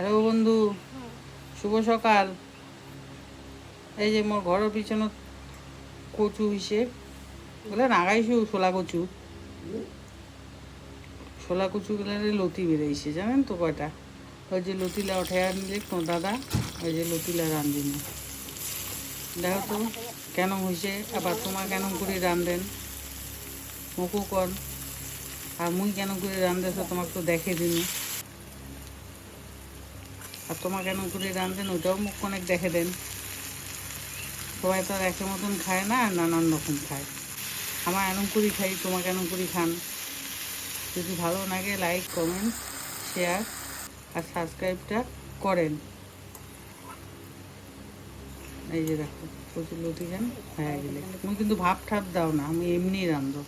Hello বন্ধু, শুভ সকাল। এই যে মোর ঘরের পিছনে কচু হিসে বলে নাগাইছু শোলা কচু? শোলা কচু গুলো লতি বেরিয়েছে জানেন তো কয়টা? ওই যে লতিলা উঠে আনলে তো দাদা, ওই যে লতিলা রান্ধি না দেখো তো কেন হয়েছে আবার তোমার কেন করে রান্ধেন মুখও কর আর মুই কেন করে রান্ধেছ তোমাকে তো দেখে দিনি আর তোমার কেন করে রান্ধেন ওটাও মুখ অনেক দেখে দেন। সবাই তো আর একের মতন খায় না নানান রকম খায়। আমার এরম করি খাই, তোমার কেন করি খান? যদি ভালো লাগে লাইক কমেন্ট শেয়ার আর সাবস্ক্রাইবটা করেন। এই যে দেখো, প্রচুর লতি খান হয়ে গেলে। তুমি কিন্তু ভাব ঠাপ দাও না, আমি এমনি রান্ধো